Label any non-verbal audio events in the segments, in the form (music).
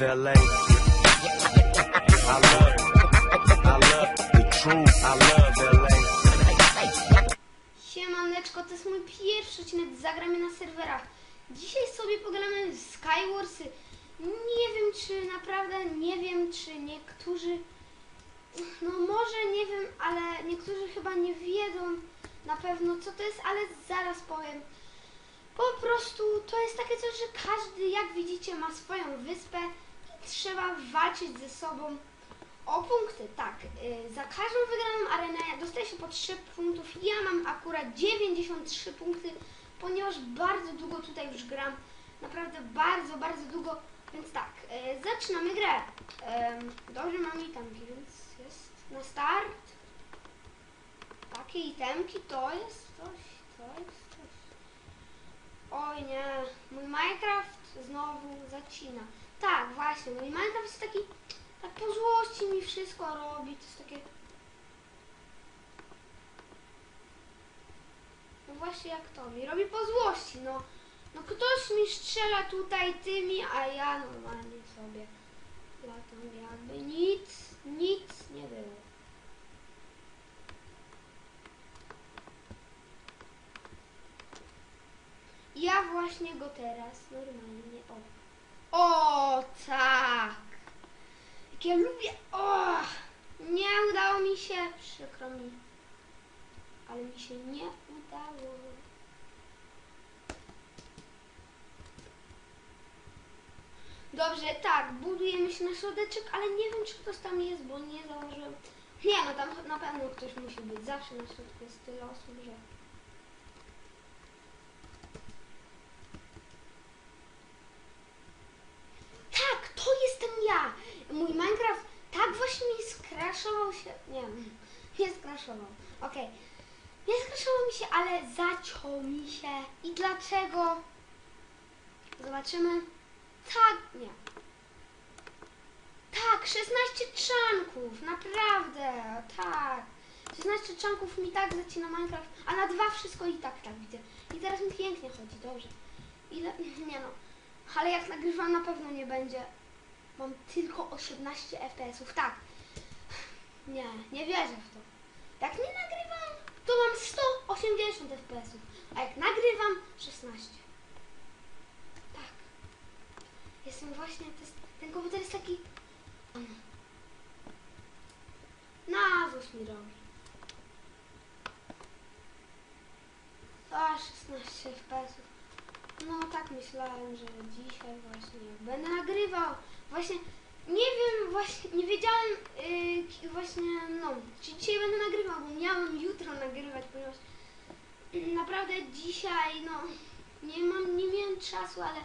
LA. I love, I love the truth. I love. Siemaneczko, to jest mój pierwszy odcinek Zagramy na serwerach. Dzisiaj sobie pogadamy w Skywarsy. Nie wiem, czy naprawdę, nie wiem, czy niektórzy, no może nie wiem, ale niektórzy chyba nie wiedzą na pewno, co to jest, ale zaraz powiem. Po prostu to jest takie coś, że każdy, jak widzicie, ma swoją wyspę trzeba walczyć ze sobą o punkty, tak. y, za każdą wygraną arenę dostaje się po 3 punktów. Ja mam akurat 93 punkty, ponieważ bardzo długo tutaj już gram. Naprawdę bardzo, bardzo długo. Więc tak, y, zaczynamy grę. Dobrze mam itemki, więc jest na start. Takie itemki to jest coś, to jest coś. Oj nie, mój Minecraft znowu zacina. Tak, właśnie, mój Minecraft jest taki tak po złości mi wszystko robi, to jest takie... No właśnie jak to mi robi po złości, no. No ktoś mi strzela tutaj tymi, a ja normalnie sobie latam jakby nic, nic nie było. Ja właśnie go teraz normalnie o. O tak! Jak ja lubię. O! Nie udało mi się. Przykro mi. Ale mi się nie udało. Dobrze, tak, budujemy się na środeczek, ale nie wiem, czy ktoś tam jest, bo nie założyłem. Nie, no tam na pewno ktoś musi być. Zawsze na środku jest tyle osób, że. Tak, to jestem ja. Mój Minecraft tak właśnie mi skraszował się. Nie, nie skraszował. Okej. Nie skraszował mi się, ale zaciął mi się. I dlaczego? Zobaczymy. Tak, nie. Tak, 16 czanków, naprawdę, tak. 16 czanków mi tak zacina Minecraft, a na dwa wszystko i tak, tak widzę. I teraz mi pięknie chodzi, dobrze. Ile? (laughs) Nie no. Ale jak nagrywam na pewno nie będzie. Mam tylko 18 FPS-ów, tak. Nie, nie wierzę w to. Jak nie nagrywam, to mam 180 FPS-ów, a jak nagrywam 16. Tak. Jestem właśnie, jest, ten komputer jest taki... Na złość mi robi. A, 16 FPS-ów. No tak myślałem, że dzisiaj właśnie będę nagrywał. Właśnie nie wiem, właśnie nie wiedziałem yy, właśnie no, czy dzisiaj będę nagrywał, bo miałem jutro nagrywać, ponieważ naprawdę dzisiaj no nie mam, nie miałem czasu, ale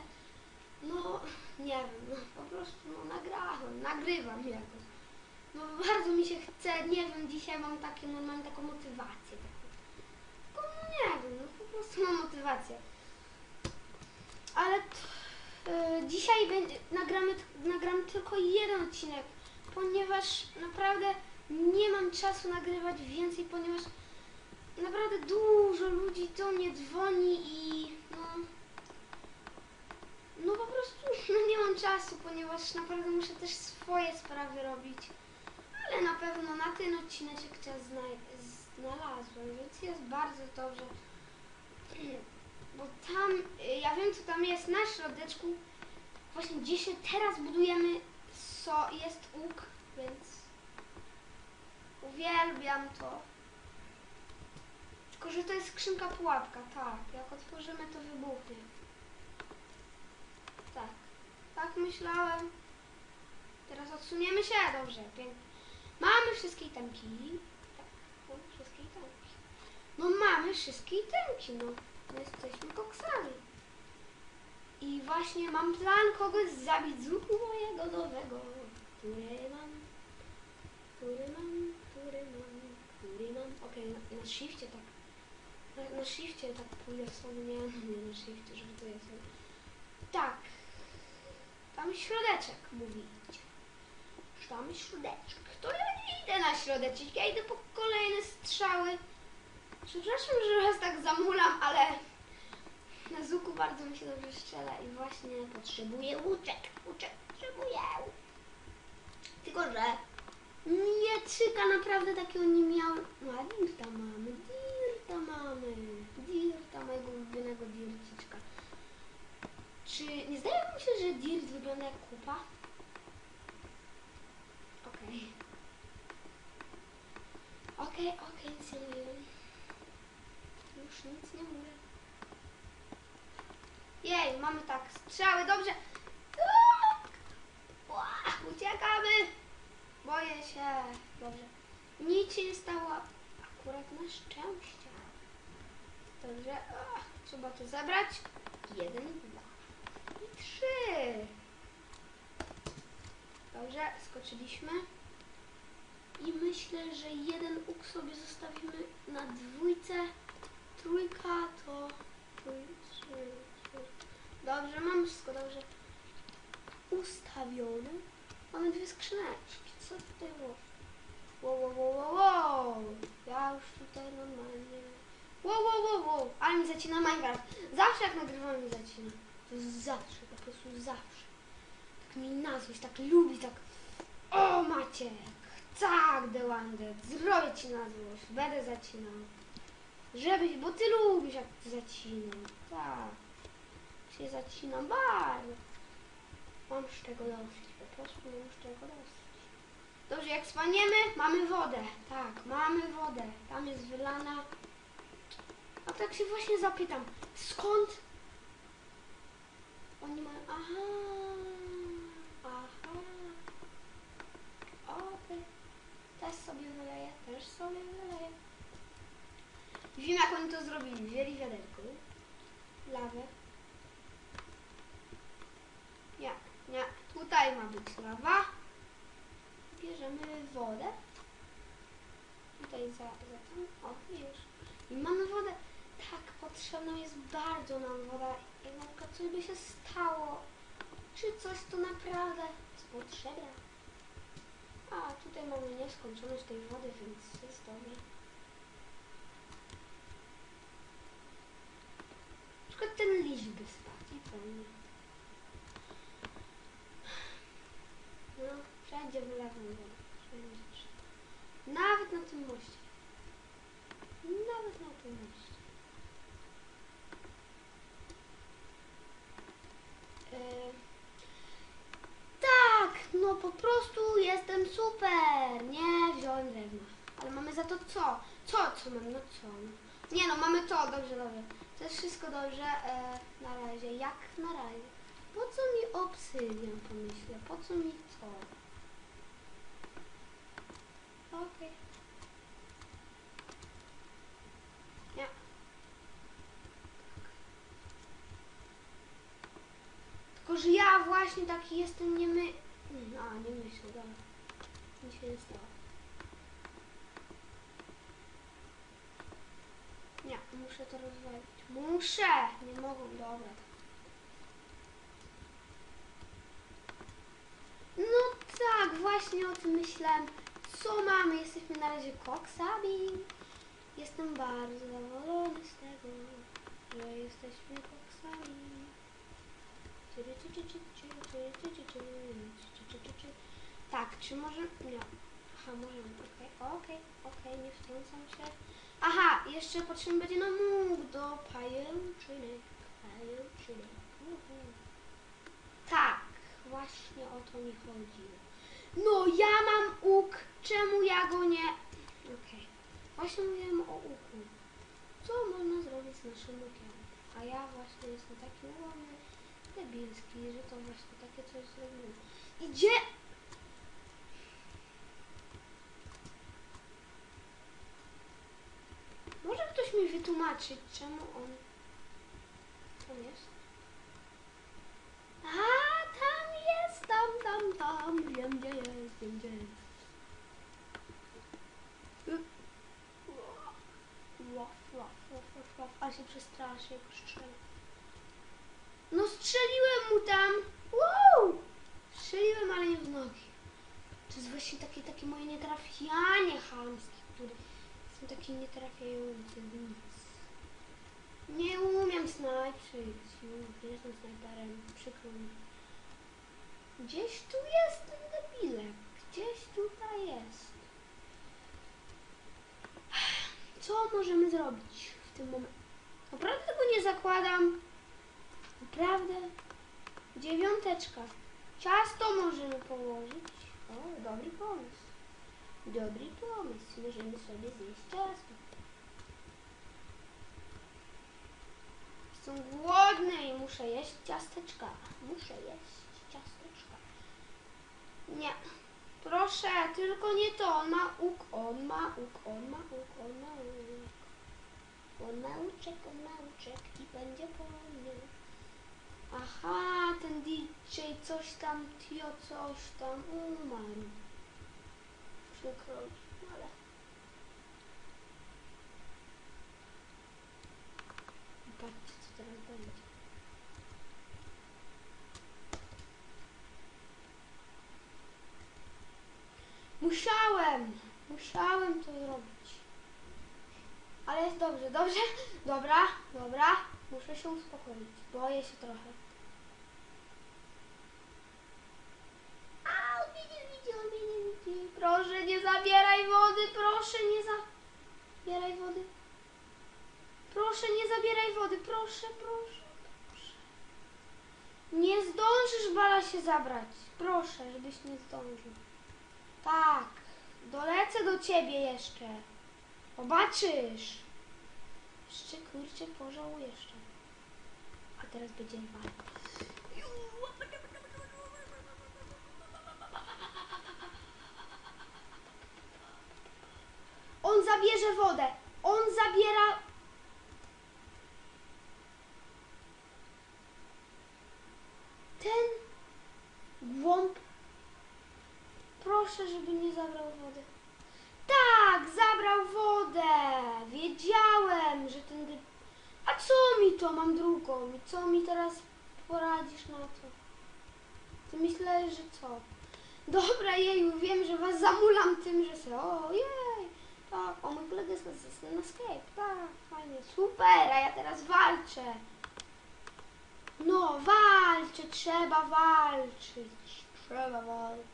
no nie wiem, no, po prostu no nagrałem, nagrywam jakoś. No bardzo mi się chce, nie wiem, dzisiaj mam takie, no, mam taką motywację. Taką, no nie wiem, no po prostu mam motywację. Ale t- y, dzisiaj będzie, nagramy, nagram tylko jeden odcinek, ponieważ naprawdę nie mam czasu nagrywać więcej, ponieważ naprawdę dużo ludzi do mnie dzwoni i no, no po prostu (laughs) no nie mam czasu, ponieważ naprawdę muszę też swoje sprawy robić. Ale na pewno na ten odcineczek czas zna- znalazłem, więc jest bardzo dobrze. (clears throat) Bo tam, y, ja wiem co tam jest na środeczku, właśnie gdzie się teraz budujemy, so, jest łuk, więc uwielbiam to. Tylko, że to jest skrzynka pułapka, tak, jak otworzymy to wybuchnie. Tak, tak myślałem. Teraz odsuniemy się, dobrze, pięknie. Mamy wszystkie itemki. Tak, wszystkie itemki. No mamy wszystkie itemki, no. My jesteśmy koksami. I właśnie mam plan kogoś zabić z łuku mojego nowego. Który mam, który mam, który mam, który mam. Okej, na, na shifcie tak. Na, na shifcie tak pójdę stronę, nie, nie na shifcie, żeby to jest. Tak. Tam środeczek mówi. Tam środeczek. To ja nie idę na środeczek, ja idę po kolejne strzały. Przepraszam, że was tak zamulam, ale na zuku bardzo mi się dobrze strzela i właśnie potrzebuję łuczek, łuczek, potrzebuję. Tylko, że mieczyka naprawdę takiego nie miałem. No, a dirta mamy, dirta mamy, dirta mojego ulubionego dirciczka. Czy nie zdaje mi się, że dirt wygląda jak kupa? Okej. Okej, okej, nic nie mówię. Już nic nie mówię. Jej, mamy tak, strzały, dobrze. Uciekamy. Boję się. Dobrze. Nic się nie stało. Akurat na szczęście. Dobrze. Trzeba to zebrać. Jeden, dwa i trzy. Dobrze, skoczyliśmy. I myślę, że jeden łuk sobie zostawimy na dwójce. Trójka to... Dobrze, mam wszystko dobrze ustawione. Mamy dwie skrzyneczki. Co tutaj było? Wow, wow, wow, wow. Ja już tutaj normalnie... Wow, wow, wow, wow. Ale mi zacina Minecraft. Zawsze jak nagrywam mi zacina. To jest zawsze, po prostu zawsze. Tak mi nazwać, tak lubi, tak... O Maciek! Tak, The Wonder. Zrobię ci na złość. Będę zacinał. Żebyś, bo ty lubisz jak zacinam. Tak. Się zacinam bardzo. Mam z czego dosyć, po prostu mam z czego dosyć. Dobrze, jak spaniemy, mamy wodę. Tak, mamy wodę. Tam jest wylana. A tak się właśnie zapytam, skąd oni mają... Aha, aha. Okej. Też sobie wyleję, też sobie wyleję. Wiem jak oni to zrobili. Wzięli wiaderko, lawę. Nie, nie. Tutaj ma być lawa. Bierzemy wodę. Tutaj za, za tam. O, już. I mamy wodę. Tak, potrzebna jest bardzo nam woda. I na coś by się stało. Czy coś tu naprawdę jest potrzebne. A, tutaj mamy nieskończoność tej wody, więc jest dobrze. Na przykład ten liść by spadł i fajnie. No, wszędzie wylewam wodę. Wszędzie. Nawet na tym moście. Nawet na tym moście. E, tak, no po prostu jestem super. Nie wziąłem drewna. Ale mamy za to co? Co, co mamy? No co? No. Nie no, mamy to, dobrze, dobrze. To jest wszystko dobrze. E, na razie, jak na razie. Po co mi obsydian, pomyślę? Po co mi to? Okej. Nie. Tylko, że ja właśnie taki jestem. Nie, A, nie myślę, dobra. Nic się nie stało. Nie, muszę to rozwalić. Muszę! Nie mogą, dobra. No tak, właśnie o tym myślałem. Co mamy? Jesteśmy na razie koksami. Jestem bardzo zadowolony z tego, że jesteśmy koksami. Tak, czy możemy... No. Aha, możemy. Okej, okay, okej, okay, okej, okay. nie wtrącam się. Aha, jeszcze potrzebny będzie nam łuk do pajęczynek. Pajęczynek. Tak, właśnie o to mi chodziło. No, ja mam łuk, czemu ja go nie... Okej, właśnie mówiłem o łuku. Co można zrobić z naszym łukiem? A ja właśnie jestem taki ułomny, debilski, że to właśnie takie coś zrobiłem. Idzie... Może ktoś mi wytłumaczyć, czemu on tam jest? A, tam jest, tam, tam, tam, wiem gdzie jest, wiem gdzie jest. Łaf, łaf, łaf, łaf, a się przestraszy, jak strzela. No strzeliłem mu tam! Wow! Strzeliłem, ale nie w nogi. To jest właśnie takie, takie moje nietrafianie chamskie, który jestem taki nietrafiający w nic. Nie snajczyć. Nie jestem snajperem. Przykro mi. Gdzieś tu jest ten debilek. Gdzieś tutaj jest. Co możemy zrobić w tym momencie? Naprawdę tego nie zakładam. Naprawdę. Dziewiąteczka. Ciasto możemy położyć. O, dobry pomysł. Dobry pomysł. Możemy sobie zjeść ciasto. Jestem głodny i muszę jeść ciasteczka. Muszę jeść ciasteczka. Nie. Proszę, tylko nie to. On ma łuk, on ma łuk, on ma łuk, on ma łuk. On ma łuczek, on ma łuczek i będzie po mnie. Aha, ten DJ coś tam, tio coś tam umarł. Przykro mi, ale... Patrzcie, co teraz będzie. Musiałem, musiałem to zrobić. Ale jest dobrze, dobrze, dobra, dobra. Muszę się uspokoić, boję się trochę. A, on mnie nie widzi, on mnie nie widzi. Proszę, nie zabieraj wody, proszę, nie zabieraj wody. Proszę, nie zabieraj wody, proszę, proszę, proszę. Nie zdążysz bala się zabrać. Proszę, żebyś nie zdążył. Tak, dolecę do ciebie jeszcze. Zobaczysz. Jeszcze kurczę pożałujesz. A teraz będzie walka. On zabierze wodę. On zabiera. Ten głąb. Proszę, żeby nie zabrał wody. Tak, zabrał wodę. Wiedziałem, że ten. A co mi to? Mam drugą. I co mi teraz poradzisz na to? Ty myślałeś, że co? Dobra, jeju, wiem, że was zamulam tym, że se, o jej, tak, o mój kolega jest na, na Skype, tak, fajnie, super, a ja teraz walczę. No, walczę, trzeba walczyć, trzeba walczyć.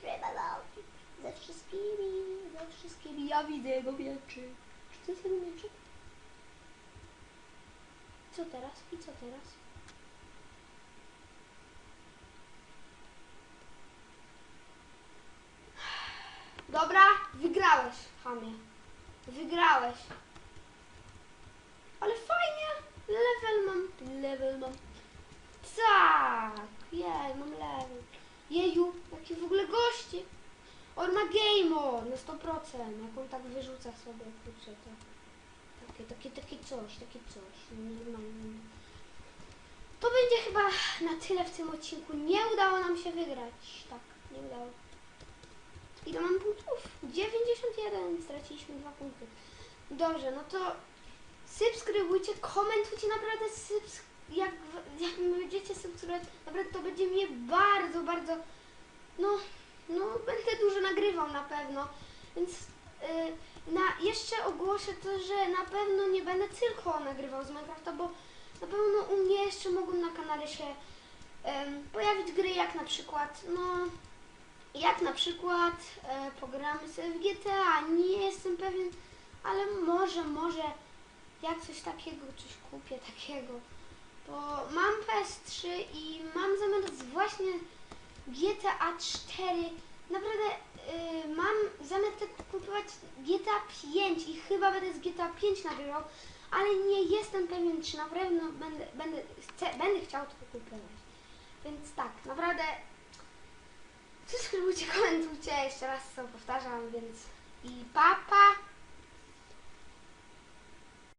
Trzeba walczyć ze wszystkimi, ze wszystkimi, ja widzę jego mieczy. Czy to jest jego mieczyk? Co teraz? I co teraz? Dobra, wygrałeś, chamie. Wygrałeś. Ale fajnie. Level mam. Level mam. Tak. Jej, mam level. Jeju, jakie w ogóle goście. On ma game on na 100%. Jak on tak wyrzuca sobie, kurczę, to... Takie, takie, takie coś, takie coś. Normalnie. To będzie chyba na tyle w tym odcinku. Nie udało nam się wygrać. Tak, nie udało. Ile mam punktów? 91. Straciliśmy dwa punkty. Dobrze, no to subskrybujcie, komentujcie naprawdę jak, jak będziecie subskrybować, naprawdę to będzie mnie bardzo, bardzo no, no będę dużo nagrywał na pewno, więc y, na, jeszcze ogłoszę to, że na pewno nie będę tylko nagrywał z Minecrafta, bo na pewno u mnie jeszcze mogą na kanale się em, pojawić gry jak na przykład, no jak na przykład e, pogramy sobie w GTA, nie jestem pewien, ale może, może jak coś takiego, coś kupię takiego, bo mam PS3 i mam zamiar właśnie GTA 4, naprawdę y, mam zamiar tak kupować GTA 5 i chyba będę z GTA 5 nagrywał, ale nie jestem pewien, czy na pewno będę, będę, chcę, będę chciał to kupować. Więc tak, naprawdę subskrybujcie, komentujcie, jeszcze raz to powtarzam, więc i papa.